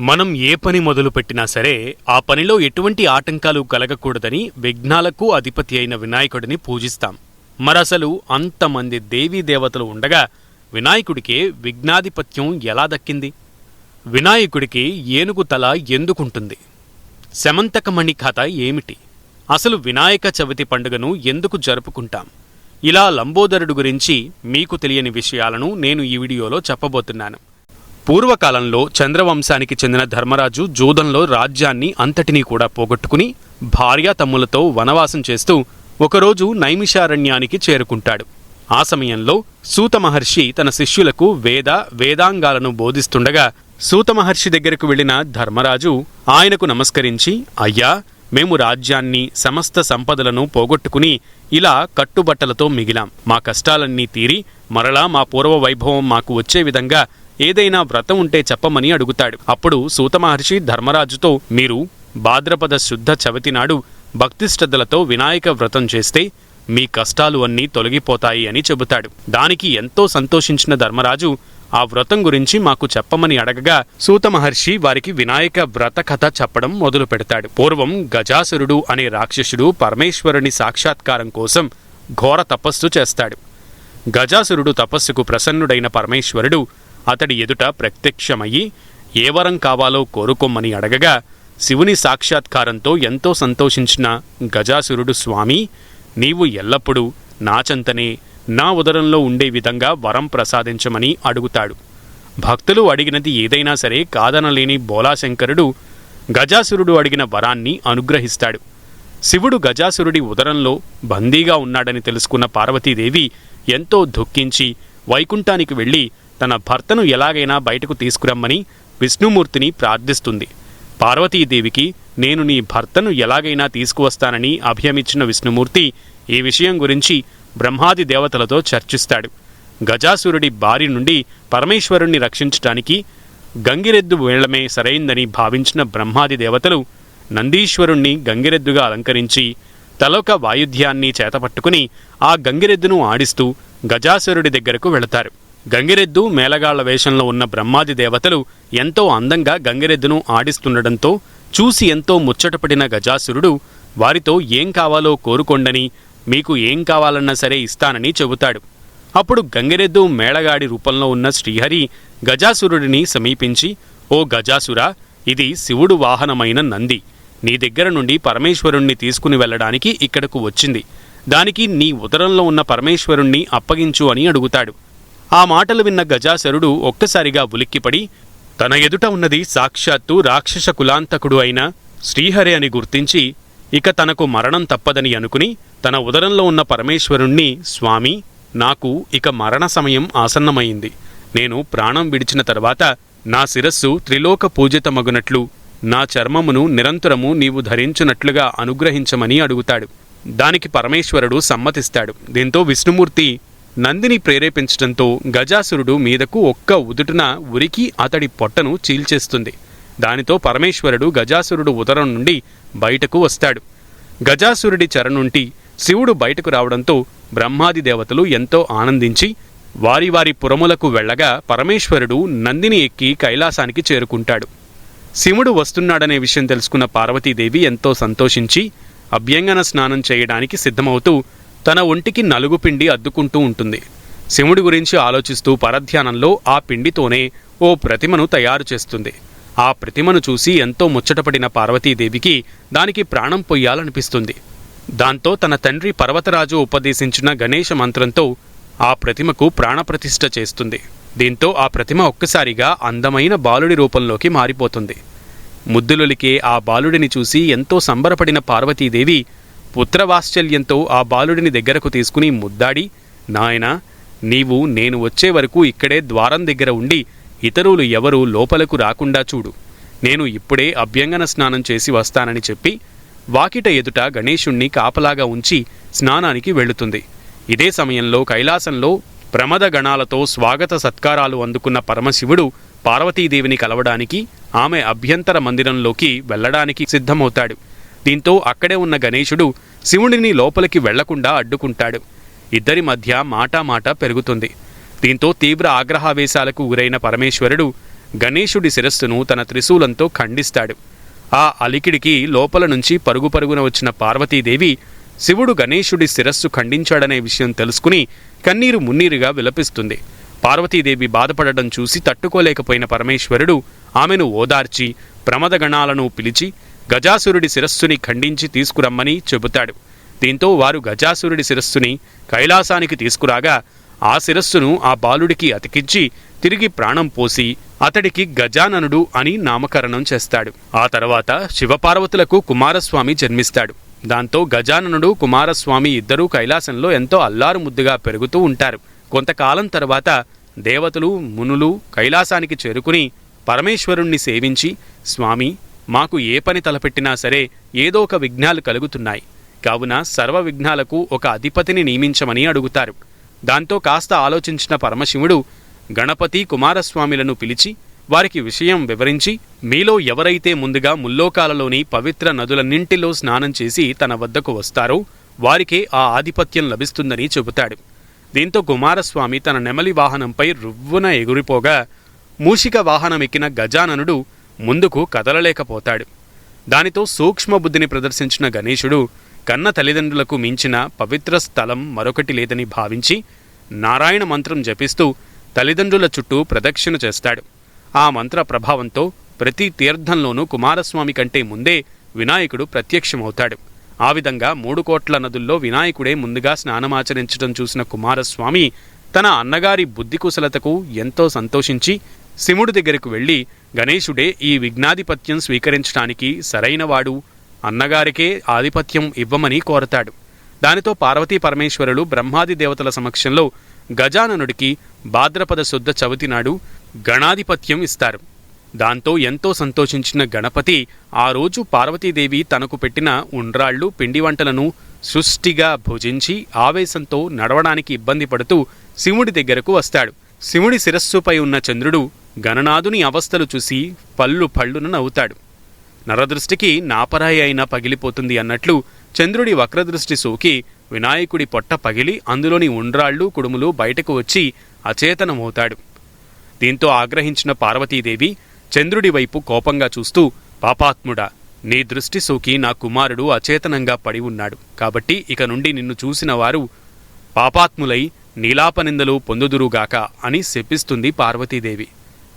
మనం ఏ పని మొదలుపెట్టినా సరే ఆ పనిలో ఎటువంటి ఆటంకాలు కలగకూడదని విఘ్నాలకు అధిపతి అయిన వినాయకుడిని పూజిస్తాం. మరసలు అంతమంది దేవీ దేవతలు ఉండగా వినాయకుడికే విఘ్నాధిపత్యం ఎలా దక్కింది? వినాయకుడికి ఏనుగు తల ఎందుకుంటుంది? శమంతకమణి కథ ఏమిటి? అసలు వినాయక చవితి పండుగను ఎందుకు జరుపుకుంటాం? ఇలా లంబోదరుడు గురించి మీకు తెలియని విషయాలను నేను ఈ వీడియోలో చెప్పబోతున్నాను. పూర్వకాలంలో చంద్రవంశానికి చెందిన ధర్మరాజు జూదంలో రాజ్యాన్ని అంతటినీ కూడా పోగొట్టుకుని భార్యాతమ్ములతో వనవాసం చేస్తూ ఒకరోజు నైమిషారణ్యానికి చేరుకుంటాడు. ఆ సమయంలో సూత మహర్షి తన శిష్యులకు వేద వేదాంగాలను బోధిస్తుండగా సూత మహర్షి దగ్గరకు వెళ్ళిన ధర్మరాజు ఆయనకు నమస్కరించి అయ్యా మేము రాజ్యాన్ని సమస్త సంపదలను పోగొట్టుకుని ఇలా కట్టుబట్టలతో మిగిలాం. మా కష్టాలన్నీ తీరి మరలా మా పూర్వ వైభవం మాకు వచ్చే విధంగా ఏదైనా వ్రతం ఉంటే చెప్పమని అడుగుతాడు. అప్పుడు సూత మహర్షి ధర్మరాజుతో మీరు భాద్రపద శుద్ధ చవితి నాడు భక్తి శ్రద్ధలతో వినాయక వ్రతం చేస్తే మీ కష్టాలు అన్నీ తొలగిపోతాయి అని చెబుతాడు. దానికి ఎంతో సంతోషించిన ధర్మరాజు ఆ వ్రతం గురించి మాకు చెప్పమని అడగగా సూత మహర్షి వారికి వినాయక వ్రత కథ చెప్పడం మొదలు పెడతాడు. పూర్వం గజాసురుడు అనే రాక్షసుడు పరమేశ్వరుని సాక్షాత్కారం కోసం ఘోర తపస్సు చేస్తాడు. గజాసురుడు తపస్సుకు ప్రసన్నుడైన పరమేశ్వరుడు అతడి ఎదుట ప్రత్యక్షమయ్యి ఏ వరం కావాలో కోరుకోమ్మని అడగగా శివుని సాక్షాత్కారంతో ఎంతో సంతోషించిన గజాసురుడు స్వామి నీవు ఎల్లప్పుడూ నాచంతనే నా ఉదరంలో ఉండే విధంగా వరం ప్రసాదించమని అడుగుతాడు. భక్తులు అడిగినది ఏదైనా సరే కాదనలేని బోలాశంకరుడు గజాసురుడు అడిగిన వరాన్ని అనుగ్రహిస్తాడు. శివుడు గజాసురుడి ఉదరంలో బందీగా ఉన్నాడని తెలుసుకున్న పార్వతీదేవి ఎంతో దుఃఖించి వైకుంఠానికి వెళ్ళి తన భర్తను ఎలాగైనా బయటకు తీసుకురమ్మని విష్ణుమూర్తిని ప్రార్థిస్తుంది. పార్వతీదేవికి నేను నీ భర్తను ఎలాగైనా తీసుకువస్తానని అభయమిచ్చిన విష్ణుమూర్తి ఈ విషయం గురించి బ్రహ్మాది దేవతలతో చర్చిస్తాడు. గజాసురుడి బారి నుండి పరమేశ్వరుణ్ణి రక్షించటానికి గంగిరెద్దు వేళ్ళమే సరైందని భావించిన బ్రహ్మాది దేవతలు నందీశ్వరుణ్ణి గంగిరెద్దుగా అలంకరించి తలొక వాయుధ్యాన్ని చేతపట్టుకుని ఆ గంగిరెద్దును ఆడిస్తూ గజాసురుడి దగ్గరకు వెళతారు. గంగిరెద్దు మేళగాళ్ళ వేషంలో ఉన్న బ్రహ్మాది దేవతలు ఎంతో అందంగా గంగిరెద్దును ఆడిస్తుండడంతో చూసి ఎంతో ముచ్చటపడిన గజాసురుడు వారితో ఏం కావాలో కోరుకొండని మీకు ఏం కావాలన్నా సరే ఇస్తానని చెబుతాడు. అప్పుడు గంగిరెద్దు మేళగాడి రూపంలో ఉన్న శ్రీహరి గజాసురుడిని సమీపించి ఓ గజాసురా ఇది శివుడు వాహనమైన నంది. నీ దగ్గర నుండి పరమేశ్వరుణ్ణి తీసుకుని వెళ్ళడానికి ఇక్కడకు వచ్చింది. దానికి నీ ఉదరంలో ఉన్న పరమేశ్వరుణ్ణి అప్పగించు అని అడుగుతాడు. ఆ మాటలు విన్న గజాసరుడు ఒక్కసారిగా ఉలిక్కిపడి తన ఎదుట ఉన్నది సాక్షాత్తు రాక్షస కులాంతకుడు అయిన శ్రీహరి అని గుర్తించి ఇక తనకు మరణం తప్పదని అనుకుని తన ఉదరంలో ఉన్న పరమేశ్వరుణ్ణి స్వామి నాకు ఇక మరణ సమయం ఆసన్నమైంది. నేను ప్రాణం విడిచిన తర్వాత నా శిరస్సు త్రిలోక పూజితమగునట్లు నా చర్మమును నిరంతరము నీవు ధరించునట్లుగా అనుగ్రహించమని అడుగుతాడు. దానికి పరమేశ్వరుడు సమ్మతిస్తాడు. దీంతో విష్ణుమూర్తి నందిని ప్రేరేపించడంతో గజాసురుడు మీదకు ఒక్క ఉదుటున ఉరికి అతడి పొట్టను చీల్చేస్తుంది. దానితో పరమేశ్వరుడు గజాసురుడు ఉదరం నుండి బయటకు వస్తాడు. గజాసురుడి చెర నుండి శివుడు బయటకు రావడంతో బ్రహ్మాది దేవతలు ఎంతో ఆనందించి వారి వారి పురములకు వెళ్ళగా పరమేశ్వరుడు నందిని ఎక్కి కైలాసానికి చేరుకుంటాడు. శివుడు వస్తున్నాడనే విషయం తెలుసుకున్న పార్వతీదేవి ఎంతో సంతోషించి అభ్యంగన స్నానం చేయడానికి సిద్ధమవుతూ తన ఒంటికి నలుగు పిండి అద్దుకుంటూ ఉంటుంది. శివుడి గురించి ఆలోచిస్తూ పరధ్యానంలో ఆ పిండితోనే ఓ ప్రతిమను తయారు చేస్తుంది. ఆ ప్రతిమను చూసి ఎంతో ముచ్చటపడిన పార్వతీదేవికి దానికి ప్రాణం పొయ్యాలనిపిస్తుంది. దాంతో తన తండ్రి పర్వతరాజు ఉపదేశించిన గణేష మంత్రంతో ఆ ప్రతిమకు ప్రాణప్రతిష్ఠ చేస్తుంది. దీంతో ఆ ప్రతిమ ఒక్కసారిగా అందమైన బాలుడి రూపంలోకి మారిపోతుంది. ముద్దులొలికే ఆ బాలుడిని చూసి ఎంతో సంబరపడిన పార్వతీదేవి పుత్రవాత్సల్యంతో ఆ బాలుడిని దగ్గరకు తీసుకుని ముద్దాడి నాయనా నీవు నేను వచ్చే వరకు ఇక్కడే ద్వారం దగ్గర ఉండి ఇతరులు ఎవరూ లోపలకు రాకుండా చూడు. నేను ఇప్పుడే అభ్యంగన స్నానం చేసి వస్తానని చెప్పి వాకిట ఎదుట గణేశుణ్ణి కాపలాగా ఉంచి స్నానానికి వెళుతుంది. ఇదే సమయంలో కైలాసంలో ప్రమద గణాలతో స్వాగత సత్కారాలు అందుకున్న పరమశివుడు పార్వతీదేవిని కలవడానికి ఆమె అభ్యంతర మందిరంలోకి వెళ్ళడానికి సిద్ధమవుతాడు. దీంతో అక్కడే ఉన్న గణేశుడు శివుడిని లోపలికి వెళ్ళకుండా అడ్డుకుంటాడు. ఇద్దరి మధ్య మాటామాట పెరుగుతుంది. దీంతో తీవ్ర ఆగ్రహావేశాలకు గురైన పరమేశ్వరుడు గణేశుడి శిరస్సును తన త్రిశూలంతో ఖండిస్తాడు. ఆ అలికిడికి లోపల నుంచి పరుగు పరుగున వచ్చిన పార్వతీదేవి శివుడు గణేశుడి శిరస్సు ఖండించాడనే విషయం తెలుసుకుని కన్నీరు మున్నీరుగా విలపిస్తుంది. పార్వతీదేవి బాధపడడం చూసి తట్టుకోలేకపోయిన పరమేశ్వరుడు ఆమెను ఓదార్చి ప్రమదగణాలను పిలిచి గజాసురుడి శిరస్సుని ఖండించి తీసుకురమ్మని చెబుతాడు. దీంతో వారు గజాసురుడి శిరస్సుని కైలాసానికి తీసుకురాగా ఆ శిరస్సును ఆ బాలుడికి అతికించి తిరిగి ప్రాణం పోసి అతడికి గజాననుడు అని నామకరణం చేస్తాడు. ఆ తర్వాత శివపార్వతులకు కుమారస్వామి జన్మిస్తాడు. దాంతో గజాననుడు కుమారస్వామి ఇద్దరూ కైలాసంలో ఎంతో అల్లారు ముద్దుగా పెరుగుతూ ఉంటారు. కొంతకాలం తర్వాత దేవతలు మునులు కైలాసానికి చేరుకుని పరమేశ్వరుణ్ణి సేవించి స్వామి మాకు ఏ పని తలపెట్టినా సరే ఏదో ఒక విఘ్నాలు కలుగుతున్నాయి. కావున సర్వ విఘ్నాలకు ఒక అధిపతిని నియమించమని అడుగుతారు. దాంతో కాస్త ఆలోచించిన పరమశివుడు గణపతి కుమారస్వామిలను పిలిచి వారికి విషయం వివరించి మీలో ఎవరైతే ముందుగా ముల్లోకాలలోని పవిత్ర నదులన్నింటిలో స్నానం చేసి తన వద్దకు వస్తారో వారికే ఆ ఆధిపత్యం లభిస్తుందని చెబుతాడు. దీంతో కుమారస్వామి తన నెమలి వాహనంపై రువ్వున ఎగురిపోగా మూషిక వాహనమెక్కిన గజాననుడు ముందుకు కదలలేకపోతాడు. దానితో సూక్ష్మబుద్ధిని ప్రదర్శించిన గణేశుడు కన్న తల్లిదండ్రులకు మించిన పవిత్ర స్థలం మరొకటి లేదని భావించి నారాయణ మంత్రం జపిస్తూ తల్లిదండ్రుల చుట్టూ ప్రదక్షిణ చేస్తాడు. ఆ మంత్ర ప్రభావంతో ప్రతి తీర్థంలోనూ కుమారస్వామి కంటే ముందే వినాయకుడు ప్రత్యక్షమవుతాడు. ఆ విధంగా మూడు కోట్ల నదుల్లో వినాయకుడే ముందుగా స్నానమాచరించడం చూసిన కుమారస్వామి తన అన్నగారి బుద్ధి కుశలతకు ఎంతో సంతోషించి శివుడి దగ్గరకు వెళ్ళి గణేశుడే ఈ విఘ్నాధిపత్యం స్వీకరించడానికి సరైనవాడు. అన్నగారికే ఆధిపత్యం ఇవ్వమని కోరతాడు. దానితో పార్వతీ పరమేశ్వరులు బ్రహ్మాది దేవతల సమక్షంలో గజాననుడికి భాద్రపద శుద్ధ చవితి నాడు గణాధిపత్యం ఇస్తారు. దాంతో ఎంతో సంతోషించిన గణపతి ఆ రోజు పార్వతీదేవి తనకు పెట్టిన ఉండ్రాళ్ళు పిండి వంటలను సృష్టిగా భుజించి ఆవేశంతో నడవడానికి ఇబ్బంది పడుతూ శివుడి దగ్గరకు వస్తాడు. శివుడి శిరస్సుపై ఉన్న చంద్రుడు గణనాథుని అవస్థలు చూసి పళ్ళు పళ్ళున నవ్వుతాడు. నరదృష్టికి నాపరాయి అయినా పగిలిపోతుంది అన్నట్లు చంద్రుడి వక్రదృష్టి సోకి వినాయకుడి పొట్ట పగిలి అందులోని ఉండ్రాళ్ళు కుడుములు బయటకు వచ్చి అచేతనమవుతాడు. దీంతో ఆగ్రహించిన పార్వతీదేవి చంద్రుడి వైపు కోపంగా చూస్తూ పాపాత్ముడా నీ దృష్టి సోకి నా కుమారుడు అచేతనంగా పడి ఉన్నాడు. కాబట్టి ఇక నుండి నిన్ను చూసిన వారు పాపాత్ములై నీలాపనిందలు పొందుదురుగాక అని శపిస్తుంది పార్వతీదేవి.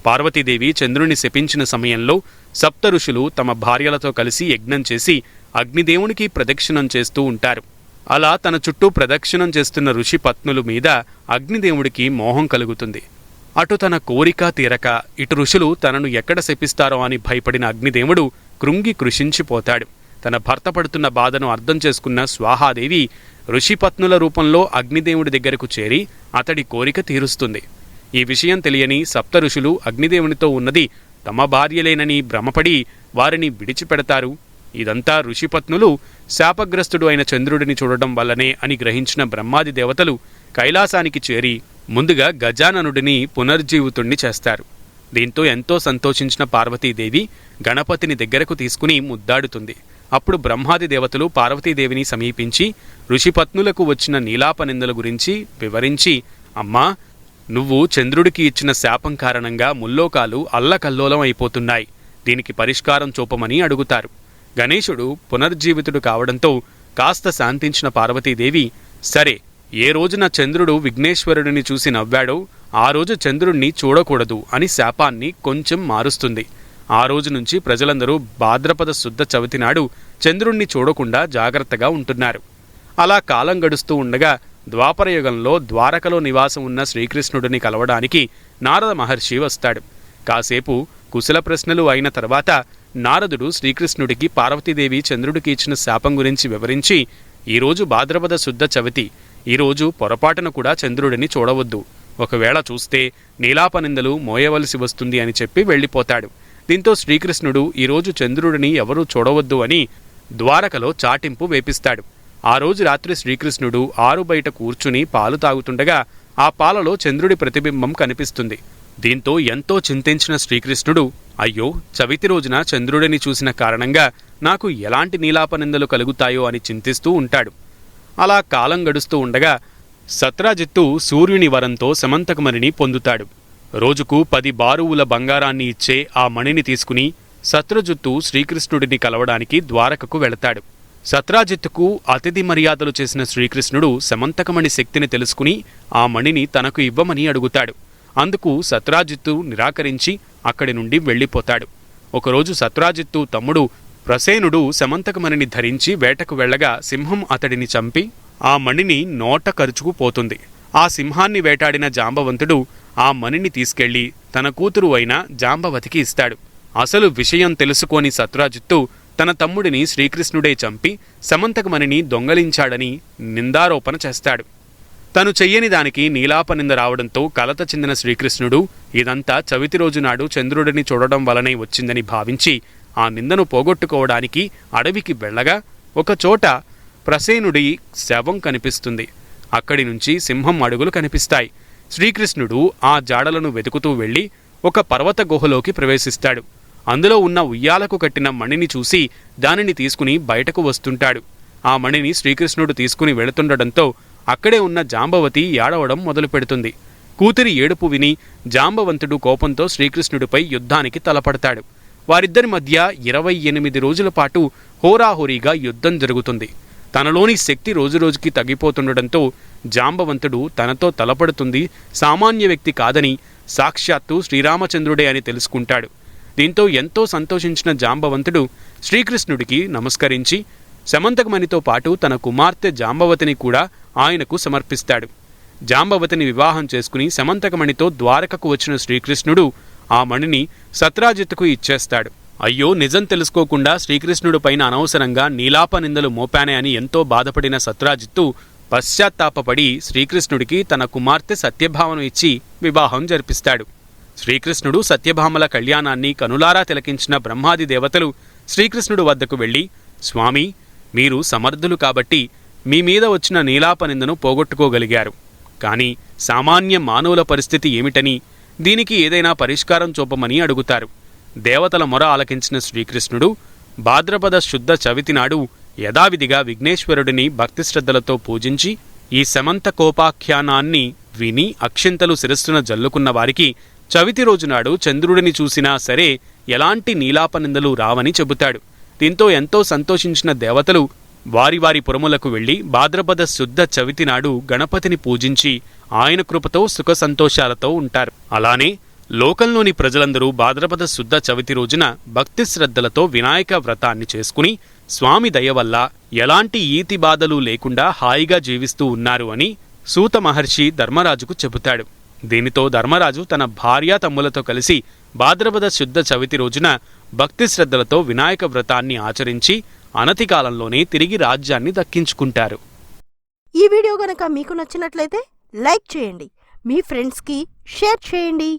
పార్వతీదేవి చంద్రుని శపించిన సమయంలో సప్త ఋషులు తమ భార్యలతో కలిసి యజ్ఞం చేసి అగ్నిదేవునికి ప్రదక్షిణం చేస్తూ ఉంటారు. అలా తన చుట్టూ ప్రదక్షిణం చేస్తున్న ఋషి పత్నుల మీద అగ్నిదేవుడికి మోహం కలుగుతుంది. అటు తన కోరిక తీరక ఇటు ఋషులు తనను ఎక్కడ శపిస్తారో అని భయపడిన అగ్నిదేవుడు కృంగి కృషించిపోతాడు. తన భర్త పడుతున్న బాధను అర్థం చేసుకున్న స్వాహాదేవి ఋషిపత్నుల రూపంలో అగ్నిదేవుడి దగ్గరకు చేరి అతడి కోరిక తీరుస్తుంది. ఈ విషయం తెలియని సప్త ఋషులు అగ్నిదేవునితో ఉన్నది తమ భార్యలేనని భ్రమపడి వారిని విడిచిపెడతారు. ఇదంతా ఋషిపత్నులు శాపగ్రస్తుడు అయిన చంద్రుడిని చూడడం వల్లనే అని గ్రహించిన బ్రహ్మాది దేవతలు కైలాసానికి చేరి ముందుగా గజాననుడిని పునర్జీవితుణ్ణి చేస్తారు. దీంతో ఎంతో సంతోషించిన పార్వతీదేవి గణపతిని దగ్గరకు తీసుకుని ముద్దాడుతుంది. అప్పుడు బ్రహ్మాది దేవతలు పార్వతీదేవిని సమీపించి ఋషిపత్నులకు వచ్చిన నీలాపనిందల గురించి వివరించి అమ్మా నువ్వు చంద్రుడికి ఇచ్చిన శాపం కారణంగా ముల్లోకాలు అల్లకల్లోలం అయిపోతున్నాయి. దీనికి పరిష్కారం చూపమని అడుగుతారు. గణేశుడు పునర్జీవితుడు కావడంతో కాస్త శాంతించిన పార్వతీదేవి సరే ఏ రోజున చంద్రుడు విఘ్నేశ్వరుడిని చూసి నవ్వాడో ఆ రోజు చంద్రుణ్ణి చూడకూడదు అని శాపాన్ని కొంచెం మారుస్తుంది. ఆ రోజు నుంచి ప్రజలందరూ భాద్రపద శుద్ధ చవితి నాడు చంద్రుణ్ణి చూడకుండా జాగ్రత్తగా ఉంటున్నారు. అలా కాలం గడుస్తూ ఉండగా ద్వాపరయుగంలో ద్వారకలో నివాసం ఉన్న శ్రీకృష్ణుడిని కలవడానికి నారద మహర్షి వస్తాడు. కాసేపు కుశల ప్రశ్నలు అయిన తర్వాత నారదుడు శ్రీకృష్ణుడికి పార్వతీదేవి చంద్రుడికి ఇచ్చిన శాపం గురించి వివరించి ఈరోజు భాద్రపద శుద్ధ చవితి. ఈరోజు పొరపాటున కూడా చంద్రుడిని చూడవద్దు. ఒకవేళ చూస్తే నీలాపనిందలు మోయవలసి వస్తుంది అని చెప్పి వెళ్ళిపోతాడు. దీంతో శ్రీకృష్ణుడు ఈరోజు చంద్రుడిని ఎవరూ చూడవద్దు అని ద్వారకలో చాటింపు వేపిస్తాడు. ఆ రోజు రాత్రి శ్రీకృష్ణుడు ఆరు బయట కూర్చుని పాలు తాగుతుండగా ఆ పాలలో చంద్రుడి ప్రతిబింబం కనిపిస్తుంది. దీంతో ఎంతో చింతించిన శ్రీకృష్ణుడు అయ్యో చవితి రోజున చంద్రుడిని చూసిన కారణంగా నాకు ఎలాంటి నీలాపనిందలు కలుగుతాయో అని చింతిస్తూ ఉంటాడు. అలా కాలం గడుస్తూ ఉండగా సత్రాజిత్తు సూర్యుని వరంతో సమంతకుమణిని పొందుతాడు. రోజుకు పది బారువుల బంగారాన్ని ఇచ్చే ఆ మణిని తీసుకుని సత్రజుత్తు శ్రీకృష్ణుడిని కలవడానికి ద్వారకకు వెళతాడు. సత్రాజిత్తుకు అతిథి మర్యాదలు చేసిన శ్రీకృష్ణుడు సమంతకమణి శక్తిని తెలుసుకుని ఆ మణిని తనకు ఇవ్వమని అడుగుతాడు. అందుకు సత్రాజిత్తు నిరాకరించి అక్కడి నుండి వెళ్ళిపోతాడు. ఒకరోజు సత్రాజిత్తు తమ్ముడు ప్రసేనుడు సమంతకమణిని ధరించి వేటకు వెళ్ళగా సింహం అతడిని చంపి ఆ మణిని నోట కరుచుకు పోతుంది. ఆ సింహాన్ని వేటాడిన జాంబవంతుడు ఆ మణిని తీసుకెళ్ళి తన కూతురు అయిన జాంబవతికి ఇస్తాడు. అసలు విషయం తెలుసుకోని సత్రాజిత్తు తన తమ్ముడిని శ్రీకృష్ణుడే చంపి సమంతకమణిని దొంగలించాడని నిందారోపణ చేస్తాడు. తను చెయ్యని దానికి నీలాపనింద రావడంతో కలత చెందిన శ్రీకృష్ణుడు ఇదంతా చవితి రోజు నాడు చంద్రుడిని చూడడం వలనే వచ్చిందని భావించి ఆ నిందను పోగొట్టుకోవడానికి అడవికి వెళ్ళగా ఒకచోట ప్రసేనుడి శవం కనిపిస్తుంది. అక్కడి నుంచి సింహం అడుగులు కనిపిస్తాయి. శ్రీకృష్ణుడు ఆ జాడలను వెతుకుతూ వెళ్ళి ఒక పర్వత గుహలోకి ప్రవేశిస్తాడు. అందులో ఉన్న ఉయ్యాలకు కట్టిన మణిని చూసి దానిని తీసుకుని బయటకు వస్తుంటాడు. ఆ మణిని శ్రీకృష్ణుడు తీసుకుని వెళుతుండడంతో అక్కడే ఉన్న జాంబవతి ఏడవడం మొదలుపెడుతుంది. కూతురి ఏడుపు విని జాంబవంతుడు కోపంతో శ్రీకృష్ణుడిపై యుద్ధానికి తలపడతాడు. వారిద్దరి మధ్య ఇరవై ఎనిమిది రోజుల పాటు హోరాహోరీగా యుద్ధం జరుగుతుంది. తనలోని శక్తి రోజురోజుకి తగ్గిపోతుండడంతో జాంబవంతుడు తనతో తలపడుతుంది సామాన్య వ్యక్తి కాదని సాక్షాత్తు శ్రీరామచంద్రుడే అని తెలుసుకుంటాడు. దీంతో ఎంతో సంతోషించిన జాంబవంతుడు శ్రీకృష్ణుడికి నమస్కరించి సమంతకమణితో పాటు తన కుమార్తె జాంబవతిని కూడా ఆయనకు సమర్పిస్తాడు. జాంబవతిని వివాహం చేసుకుని సమంతకమణితో ద్వారకకు వచ్చిన శ్రీకృష్ణుడు ఆ మణిని సత్రాజిత్తుకు ఇచ్చేస్తాడు. అయ్యో నిజం తెలుసుకోకుండా శ్రీకృష్ణుడు పైన అనవసరంగా నీలాప నిందలు మోపానే అని ఎంతో బాధపడిన సత్రాజిత్తు పశ్చాత్తాపపడి శ్రీకృష్ణుడికి తన కుమార్తె సత్యభామను ఇచ్చి వివాహం జరిపిస్తాడు. శ్రీకృష్ణుడు సత్యభామల కళ్యాణాన్ని కనులారా తిలకించిన బ్రహ్మాది దేవతలు శ్రీకృష్ణుడు వద్దకు వెళ్ళి స్వామి మీరు సమర్థులు కాబట్టి మీ మీద వచ్చిన నీలాపనిందను పోగొట్టుకోగలిగారు. కానీ సామాన్య మానవుల పరిస్థితి ఏమిటని దీనికి ఏదైనా పరిష్కారం చూపమని అడుగుతారు. దేవతల మొర ఆలకించిన శ్రీకృష్ణుడు భాద్రపద శుద్ధ చవితి నాడు యథావిధిగా విఘ్నేశ్వరుడిని భక్తిశ్రద్ధలతో పూజించి ఈ సమంత కోపాఖ్యానాన్ని విని అక్షింతలు శిరస్సున జల్లుకున్న వారికి చవితి రోజునాడు చంద్రుడిని చూసినా సరే ఎలాంటి నీలాపనిందలు రావని చెబుతాడు. దీంతో ఎంతో సంతోషించిన దేవతలు వారి వారి పురములకు వెళ్ళి భాద్రపద శుద్ధ చవితి నాడు గణపతిని పూజించి ఆయన కృపతో సుఖ సంతోషాలతో ఉంటారు. అలానే లోకంలోని ప్రజలందరూ భాద్రపద శుద్ధ చవితి రోజున భక్తి శ్రద్ధలతో వినాయక వ్రతాన్ని చేసుకుని స్వామి దయ వల్ల ఎలాంటి ఈతి బాధలు లేకుండా హాయిగా జీవిస్తూ ఉన్నారు అని సూత మహర్షి ధర్మరాజుకు చెబుతాడు. దీనితో ధర్మరాజు తన భార్యా తమ్ములతో కలిసి భాద్రపద శుద్ధ చవితి రోజున భక్తి శ్రద్ధలతో వినాయక వ్రతాన్ని ఆచరించి అనతి కాలంలోనే తిరిగి రాజ్యాన్ని దక్కించుకుంటారు. ఈ వీడియో గనక మీకు నచ్చినట్లయితే లైక్ చేయండి. మీ ఫ్రెండ్స్కి షేర్ చేయండి.